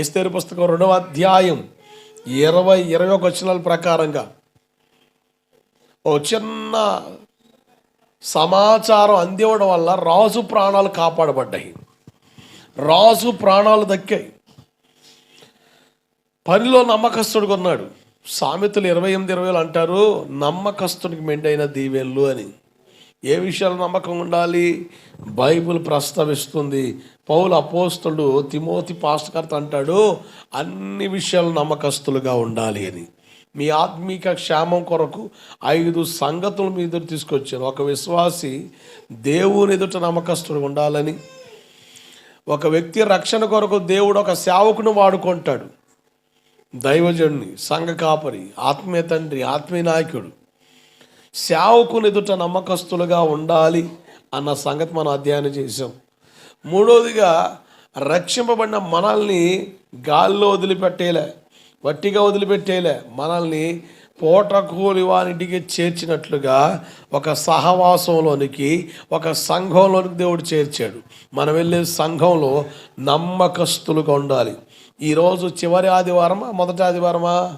ఎస్తేరు పుస్తకం రెండవ అధ్యాయం ఇరవై ఇరవై ఒక వచనాల ప్రకారంగా ఓ చిన్న సమాచారం అందివ్వడం వల్ల రాజు ప్రాణాలు కాపాడబడ్డాయి. రాజు ప్రాణాలు దక్కాయి. పనిలో నమ్మకస్తుడిగా ఉన్నాడు. సామెతలు ఇరవై ఎనిమిది ఇరవైలు అంటారు నమ్మకస్తుడికి మెండైన దీవెళ్ళు అని. ఏ విషయాలు నమ్మకం ఉండాలి? బైబిల్ ప్రస్తావిస్తుంది. పౌలు అపోస్తుడు తిమోతి పాస్కర్త అంటాడు అన్ని విషయాలు నమ్మకస్తులుగా ఉండాలి అని. మీ ఆత్మీక క్షేమం కొరకు ఐదు సంగతులు మీ ఎదురు తీసుకొచ్చాను ఒక విశ్వాసి దేవుని ఎదుట నమ్మకస్తుడు ఉండాలని ఒక వ్యక్తి రక్షణ కొరకు దేవుడు ఒక సేవకును వాడుకుంటాడు. దైవజనుని సంఘ కాపరి ఆత్మీయ తండ్రి ఆత్మీయ నాయకుడు సేవకుని ఎదుట నమ్మకస్తులుగా ఉండాలి అన్న సంగతి మనం అధ్యయనం చేసాం మూడవదిగా రక్షింపబడిన మనల్ని గాల్లో వదిలిపెట్టేలే వట్టిగా వదిలిపెట్టేలే మనల్ని పూటకూలి వారింటికి చేర్చినట్లుగా ఒక సహవాసంలోనికి ఒక సంఘంలోనికి దేవుడు చేర్చాడు. మనం వెళ్ళే సంఘంలో నమ్మకస్తులుగా ఉండాలి. ఈరోజు చివరి ఆదివారమా? మొదటి ఆదివారమా?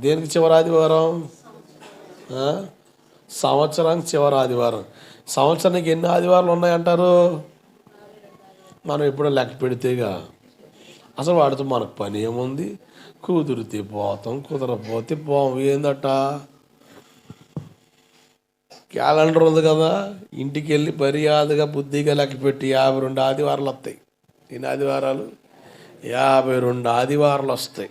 దేనికి చివరి ఆదివారం? సంవత్సరానికి చివరి ఆదివారం. సంవత్సరానికి ఎన్ని ఆదివారాలు ఉన్నాయంటారు? మనం ఎప్పుడో లెక్క పెడితేగా. అసలు వాడితో మనకు పని ఏముంది కుదిరితే పోతాం కుదరపోతే పోం. ఏందట? క్యాలెండర్ ఉంది కదా. ఇంటికి వెళ్ళి మర్యాదగా బుద్ధిగా లెక్క పెట్టి యాభై రెండు ఆదివారాలు వస్తాయి ఎన్ని ఆదివారాలు? యాభై రెండు ఆదివారాలు వస్తాయి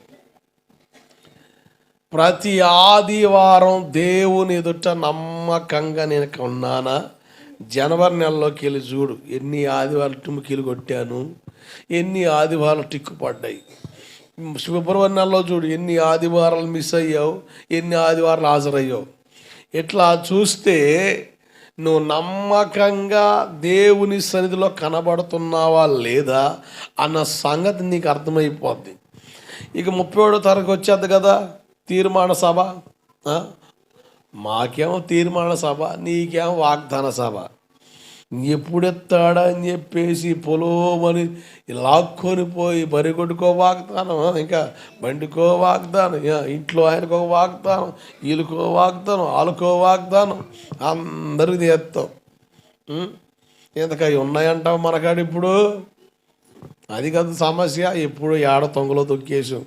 ప్రతి ఆదివారం దేవుని ఎదుట నమ్మకంగా నేను ఉన్నానా? జనవరి నెలలోకి వెళ్ళి చూడు ఎన్ని ఆదివారాలు టుమికీలు కొట్టాను ఎన్ని ఆదివారాలు టిక్కు పడ్డాయి ఫిబ్రవరి నెలలో చూడు ఎన్ని ఆదివారాలు మిస్ అయ్యావు ఎన్ని ఆదివారాలు హాజరయ్యావు. ఇట్లా చూస్తే నువ్వు నమ్మకంగా దేవుని సన్నిధిలో కనబడుతున్నావా లేదా అన్న సంగతి నీకు అర్థమైపోద్ది. ఇక ముప్పై ఏడో తరగతి వచ్చేది కదా? తీర్మాన సభ? మాకేమో తీర్మాన సభ నీకేమో వాగ్దాన సభ. ఎప్పుడెత్తాడా అని చెప్పేసి పొలోమని లాక్కొని పోయి బరిగొట్టుకో వాగ్దానం ఇంకా బండికో వాగ్దానం యా, ఇంట్లో ఆయనకో వాగ్దానం వీళ్ళకో వాగ్దానం వాళ్ళకో వాగ్దానం. అందరికి చేస్తాం ఇంతక ఉన్నాయంటావు మనకాడు ఇప్పుడు? అది కాదు సమస్య ఎప్పుడు ఏడ తొంగలో తొక్కేసాం.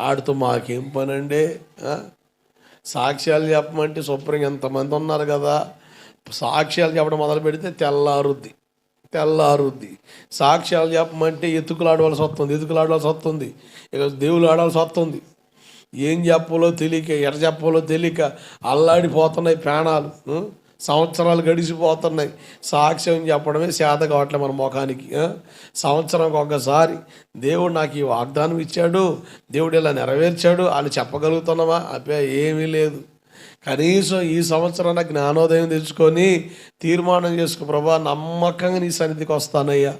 ఆడితో మాకేం పని సాక్ష్యాలు చెప్పమంటే శుభ్రంగా ఎంతమంది ఉన్నారు కదా? సాక్ష్యాలు చెప్పడం మొదలు పెడితే తెల్లారుద్ది. తెల్లారుద్ది. సాక్ష్యాలు చెప్పమంటే ఎత్తుకులాడవలసి వస్తుంది ఎత్తుకులాడవలసి వస్తుంది. ఇక దేవులు ఆడాల్సి వస్తుంది. ఏం చెప్పాలో తెలియక ఎట చెప్పాలో తెలియక అల్లాడిపోతున్నాయి ప్రాణాలు. సంవత్సరాలు గడిచిపోతున్నాయి. సాక్ష్యం చెప్పడమే శాత కావట్లే మన ముఖానికి సంవత్సరంకి ఒక్కసారి దేవుడు నాకు ఈ వాగ్దానం ఇచ్చాడు. దేవుడు ఇలా నెరవేర్చాడు. అని చెప్పగలుగుతున్నామా అబ్బే ఏమీ లేదు. కనీసం ఈ సంవత్సరం నాకు జ్ఞానోదయం తెచ్చుకొని తీర్మానం చేసుకో ప్రభా. నమ్మకంగా నీ సన్నిధికి వస్తానయ్యా.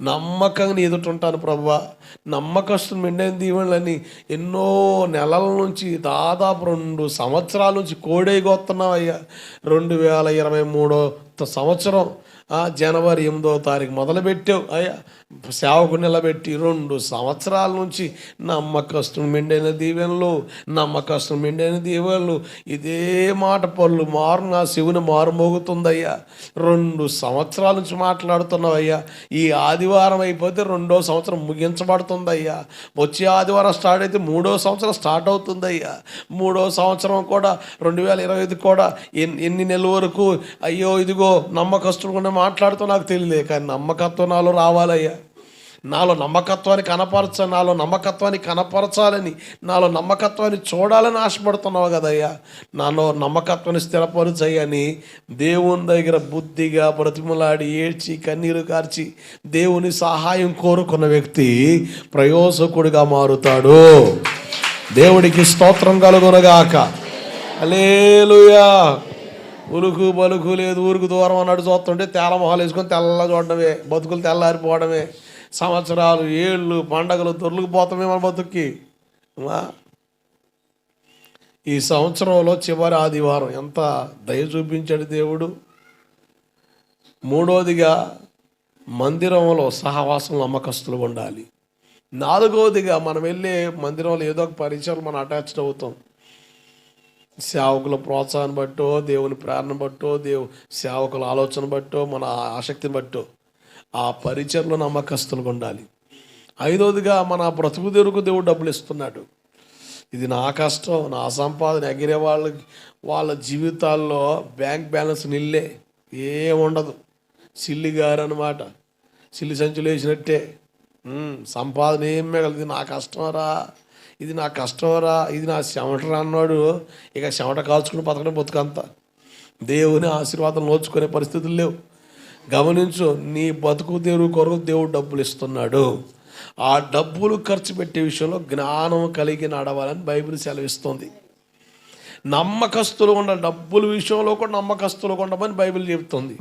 నమ్మకంగా ఎదుటంటాను ఎదుట ఉంటాను ప్రభా. నమ్మకస్తులు మెండైన దీవెనలని ఎన్నో నెలల నుంచి దాదాపు రెండు సంవత్సరాల నుంచి కోడైగొస్తున్నావు అయ్యా రెండు వేల ఇరవై మూడో సంవత్సరం జనవరి ఎనిమిదో తారీఖు మొదలుపెట్టావు. అయ్యా సేవకు నిలబెట్టి రెండు సంవత్సరాల నుంచి నమ్మకస్తుని మెండైన దీవెనలు నమ్మకస్తుని మెండైన దీవెనలు. ఇదే మాట పళ్ళు మారు నా శివుని మారుమోగుతుందయ్యా. రెండు సంవత్సరాల నుంచి మాట్లాడుతున్నావు అయ్యా. ఈ ఆదివారం అయిపోతే రెండో సంవత్సరం ముగించబడుతుందయ్యా. వచ్చే ఆదివారం స్టార్ట్ అయితే మూడో సంవత్సరం స్టార్ట్ అవుతుందయ్యా. మూడో సంవత్సరం కూడా రెండు వేల ఇరవై ఐదు కూడా ఎన్ని ఎన్ని నెలల వరకు అయ్యో ఇదిగో నమ్మకస్తుడు కూడా మాట్లాడుతూ నాకు తెలియలే కానీ నమ్మకత్వం నాలో రావాలయ్యా. నాలో నమ్మకత్వాన్ని కనపరచ నాలో నమ్మకత్వాన్ని కనపరచాలని నాలో నమ్మకత్వాన్ని చూడాలని ఆశపడుతున్నావు కదయ్యా. నాలో నమ్మకత్వాన్ని స్థిరపరచయ్యని దేవుని దగ్గర బుద్ధిగా బ్రతిమలాడి ఏడ్చి కన్నీరు కార్చి దేవుని సహాయం కోరుకున్న వ్యక్తి ప్రయోజకుడిగా మారుతాడు. దేవుడికి స్తోత్రం కలుగునగాక. అలేలుయా ఉలుకు బలుకు లేదు ఊరుకు దూరం అన్నట్టు చూస్తుంటే తెల్ల మొహాలు వేసుకొని తెల్ల చూడడమే బతుకులు తెల్లారిపోవడమే. సంవత్సరాలు ఏళ్ళు పండగలు దొర్లుకుపోతామే మన బతుక్కి. ఈ సంవత్సరంలో చివరి ఆదివారం ఎంత దయ చూపించాడు దేవుడు. మూడోదిగా మందిరంలో సహవాసం నమ్మకస్తులు ఉండాలి. నాలుగవదిగా మనం వెళ్ళే మందిరంలో ఏదో ఒక పరిచయం మనం అటాచ్డ్ అవుతాం. సేవకుల ప్రోత్సాహం బట్టో దేవుని ప్రేరణ బట్టో దేవు సేవకుల ఆలోచన బట్టో మన ఆసక్తిని బట్టో ఆ పరిచయంలో నమ్మకస్తులుగా ఉండాలి. ఐదవదిగా మన బ్రతుకు తెరుకు దేవుడు డబ్బులు ఇస్తున్నాడు. ఇది నా కష్టం నా సంపాదన ఎగిరే వాళ్ళకి వాళ్ళ జీవితాల్లో బ్యాంక్ బ్యాలెన్స్ నిల్లే ఏముండదు సిల్లి గారు అనమాట సిల్లి సంచులు వేసినట్టే. సంపాదన ఏం మిగలదు నా నా కష్టమరా ఇది నా కష్టమరా ఇది నా చెమటరా అన్నాడు. ఇక చెమట కాల్చుకుని బతకడం బతుకంత. దేవుని ఆశీర్వాదం నోచుకునే పరిస్థితులు లేవు. గమనించు నీ బతుకు దేవుడు కొరకు దేవుడు డబ్బులు ఇస్తున్నాడు. ఆ డబ్బులు ఖర్చు పెట్టే విషయంలో జ్ఞానం కలిగి నడవాలని బైబిల్ సెలవిస్తుంది. నమ్మకస్తులు ఉండాలి డబ్బుల విషయంలో కూడా నమ్మకస్తులు ఉండమని బైబిల్ చెబుతుంది.